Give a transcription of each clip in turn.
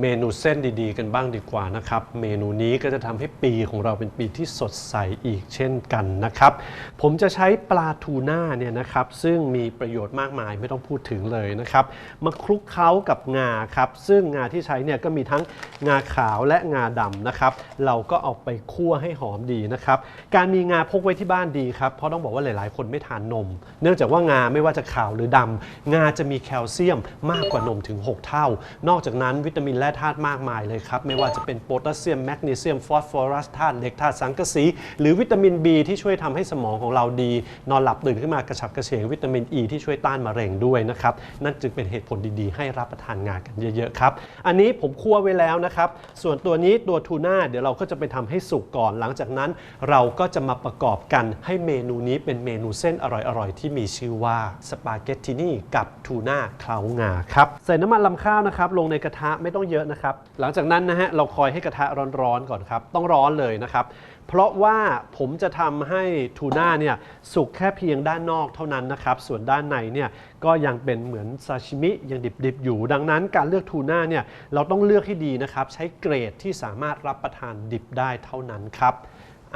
เมนูเส้นดีๆ กันบ้างดีกว่านะครับ เมนูนี้ก็จะทำให้ปีของเราเป็นปีที่สดใสอีกเช่นกันนะครับ ผมจะใช้ปลาทูน่าเนี่ยนะครับ ซึ่งมีประโยชน์มากมายไม่ต้องพูดถึงเลยนะครับ มาคลุกเคล้ากับงาครับ ซึ่งงาที่ใช้เนี่ยก็มีทั้งงาขาวและงาดำนะครับ เราก็เอาไปคั่วให้หอมดีนะครับ การมีงาพกไว้ที่บ้านดีครับ เพราะต้องบอกว่าหลายๆ คนไม่ทานนม เนื่องจากว่างาไม่ว่าจะขาวหรือดำงาจะมีแคลเซียมมากกว่านมถึง 6 เท่า นอกจากนั้นวิตามินและธาตุมากมายเลยครับ ไม่ว่าจะเป็นโพแทสเซียมแมกนีเซียมฟอสฟอรัสธาตุเหล็กธาตุสังกะสี หรือวิตามิน B ที่ช่วยทำให้สมองของเราดี นอนหลับตื่นขึ้นมากระฉับกระเฉงวิตามิน E ที่ช่วยต้านมะเร็งด้วยนะครับนั่นจึงเป็นเหตุผลดีๆ ให้รับประทานงากันเยอะๆครับอันนี้ผมคั่วไว้แล้วนะครับส่วนตัวนี้ตัวทูน่าเดี๋ยวเราก็จะไปทำให้สุกก่อนหลังจากนั้น เราก็จะมาประกอบกันให้เมนูนี้เป็นเมนูเส้นอร่อยๆที่มีชื่อว่าสปาเกตตินี่กับทูน่าเคล้างาครับใส่น้ำมันลำข้าวนะครับลงในกระทะไม่ต้องเยอะนะครับ หลังจากนั้นนะฮะเราคอยให้กระทะร้อนๆก่อนครับ ต้องร้อนเลยนะครับ เพราะว่าผมจะทำให้ทูน่าเนี่ยสุกแค่เพียงด้านนอกเท่านั้นนะครับ ส่วนด้านในเนี่ยก็ยังเป็นเหมือนซาชิมิยังดิบๆอยู่ ดังนั้นการเลือกทูน่าเนี่ยเราต้องเลือกให้ดีนะครับ ใช้เกรดที่สามารถรับประทานดิบได้เท่านั้นครับ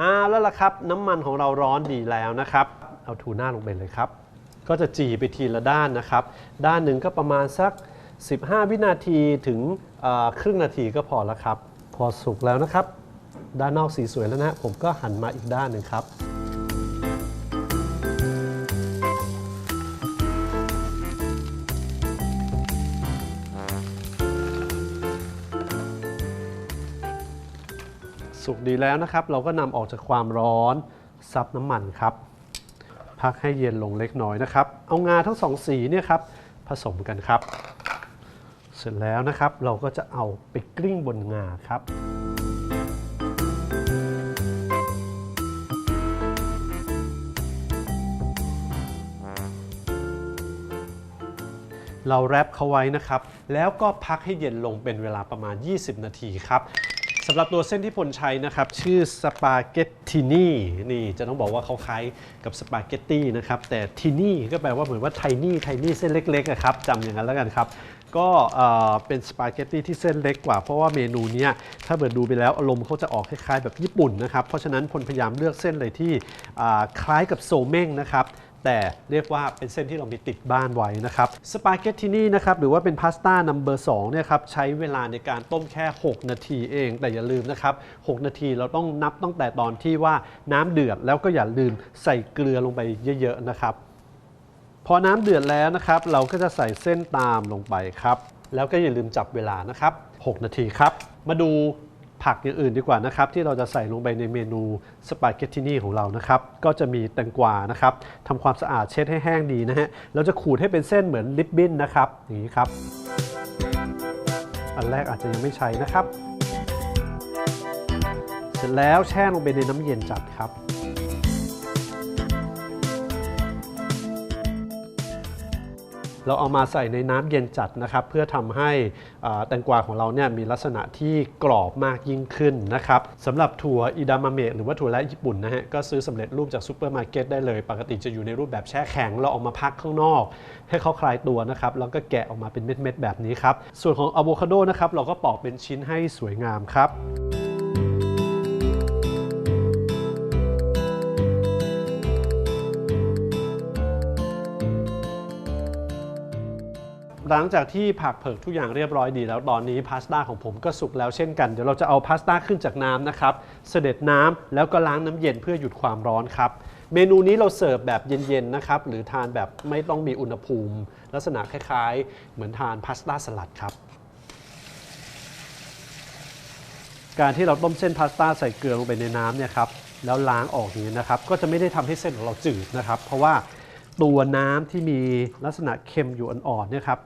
อ่าแล้วล่ะครับน้ำมันของเราร้อนดีแล้วนะครับ เอาทูน่าลงไปเลยครับ ก็จะจีไปทีละด้านนะครับ ด้านหนึ่งก็ประมาณสัก 15 วินาทีถึง ครึ่งนาทีก็พอแล้วครับ พอสุกแล้วนะครับ ด้านนอกสีสวยแล้วนะผมก็หันมาอีกด้านหนึ่งครับ สุกดีแล้วนะครับ เราก็นำออกจากความร้อนซับน้ำมันครับ พักให้เย็นลงเล็กน้อยนะครับ เอางาทั้งสองสีเนี่ยครับผสมกันครับ เสร็จแล้วนะครับ เราก็จะเอาไปกลิ้งบนงาครับ เราแรปเขาไว้นะครับ แล้วก็พักให้เย็นลงเป็นเวลาประมาณ 20 นาทีครับ สำหรับตัวเส้นที่พลใช้นะครับ ชื่อสปาเกตตินี่นี่จะต้องบอกว่าเขาคล้ายกับสปาเกตตี้นะครับ แต่ทินี่ก็แปลว่าเหมือนว่าไทนี่ไทนี่เส้นเล็กๆอะครับจำอย่างนั้นแล้วกันครับ ก็เป็นสปาเกตตี้ที่เส้นเล็กกว่า เพราะว่าเมนูนี้ถ้าเกิดดูไปแล้วอารมณ์เขาจะออกคล้ายๆแบบญี่ปุ่นนะครับ เพราะฉะนั้นพลพยายามเลือกเส้นเลยที่คล้ายกับโซเม้งนะครับ แต่เรียกว่าเป็นเส้นที่เรามีติดบ้านไว้นะครับสปาเกตตินี่นะครับหรือว่าเป็นพาสต้านัมเบอร์2เนี่ยครับใช้เวลาในการต้มแค่ 6 นาทีเอง แต่อย่าลืมนะครับ 6 นาทีเราต้องนับตั้งแต่ตอนที่ว่าน้ำเดือดแล้วก็อย่าลืมใส่เกลือลงไปเยอะๆนะครับพอน้ำเดือดแล้วนะครับ เราก็จะใส่เส้นตามลงไปครับ แล้วก็อย่าลืมจับเวลานะครับ 6 นาทีครับ มาดู ผักอย่างอื่นดีกว่านะครับที่เราจะใส่ลงไปในเมนูสปาเกตตินี่ของเรานะครับก็จะมีแตงกวานะครับทำความสะอาดเช็ดให้แห้งดีนะฮะเราจะขูดให้เป็นเส้นเหมือนลิปบิ้นนะครับอย่างนี้ครับอันแรกอาจจะยังไม่ใช้นะครับ เสร็จแล้วแช่ลงไปในน้ำเย็นจัดครับ เราเอามาใส่ในน้ำเย็นจัดนะครับ เพื่อทำให้แตงกวาของเราเนี่ยมีลักษณะที่กรอบมากยิ่งขึ้นนะครับสำหรับถั่วอิดามะเมะหรือว่าถั่วและญี่ปุ่นนะฮะก็ซื้อสำเร็จรูปจากซูเปอร์มาร์เก็ตได้เลย ปกติจะอยู่ในรูปแบบแช่แข็งเราเออกมาพักข้างนอก ให้เขาคลายตัวนะครับแล้วก็แกะออกมาเป็นเม็ดๆแบบนี้ครับส่วนของอะโวคาโดนะครับเราก็ปอกเป็นชิ้นให้สวยงามครับ หลังจากที่ผักเผือกทุกอย่างเรียบร้อยดี แล้วตอนนี้พาสต้าของผมก็สุกแล้วเช่นกัน เดี๋ยวเราจะเอาพาสต้าขึ้นจากน้ำนะครับ เสด็จน้ำแล้วก็ล้างน้ำเย็นเพื่อหยุดความร้อนครับเมนูนี้เราเสิร์ฟแบบเย็นๆนะครับหรือทานแบบไม่ต้องมีอุณหภูมิ ลักษณะคล้ายๆ เหมือนทานพาสต้าสลัดครับการที่เราต้มเส้นพาสต้าใส่เกลือลงไปในน้ำเนี่ยครับแล้วล้างออกอย่างนี้นะครับ ก็จะไม่ได้ทำให้เส้นของเราจืดนะครับ เพราะว่าตัวน้ำที่มีลักษณะเค็มอยู่อ่อนๆเนี่ยครับ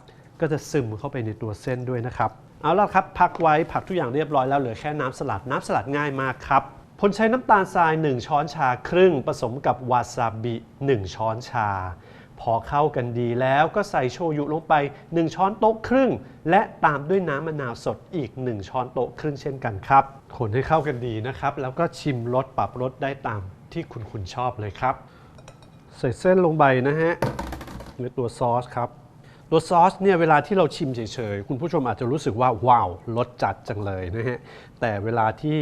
ก็จะซึมเข้าไปในตัวเส้นด้วยนะครับ เอาละครับ พักไว้ผักทุกอย่างเรียบร้อยแล้วเหลือแค่น้ำสลัดน้ำสลัดง่ายมากครับพลใช้น้ำตาลทราย 1 ช้อนชาครึ่งผสมกับวาซาบิ 1 ช้อนชา พอเข้ากันดีแล้วก็ใส่โชยุลงไป 1 ช้อนโต๊ะครึ่ง และตามด้วยน้ำมะนาวสดอีก 1 ช้อนโต๊ะครึ่งเช่นกันครับคนให้เข้ากันดีนะครับ แล้วก็ชิมรสปรับรสได้ตามที่คุณคุณชอบเลยครับ ใส่เส้นลงไปนะฮะในตัวซอสครับ ตัวซอสเนี่ยเวลาที่เราชิมเฉยๆ คุณผู้ชมอาจจะรู้สึกว่าว้าวรสจัดจังเลยนะฮะ แต่เวลาที่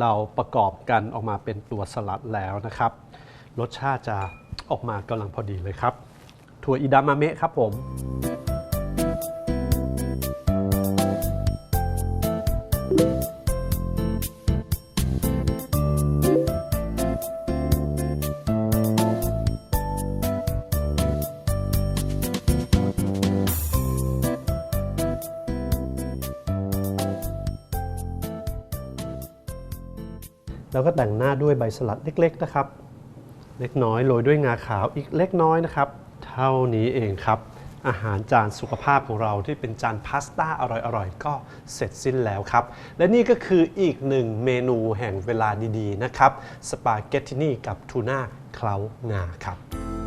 เราประกอบกันออกมาเป็นตัวสลัดแล้วนะครับ รสชาติจะออกมากำลังพอดีเลยครับถั่วอิดามะเมะครับผม แล้วก็แต่งหน้าด้วยใบสลัดเล็กๆนะครับ เล็กน้อยโรยด้วยงาขาวอีกเล็กน้อยนะครับ เท่านี้เองครับ อาหารจานสุขภาพของเราที่เป็นจานพาสต้าอร่อยๆ ก็เสร็จสิ้นแล้วครับ และนี่ก็คืออีกหนึ่งเมนูแห่งเวลาดีๆนะครับ สปาเกตตินีกับทูน่าเคล้างาครับ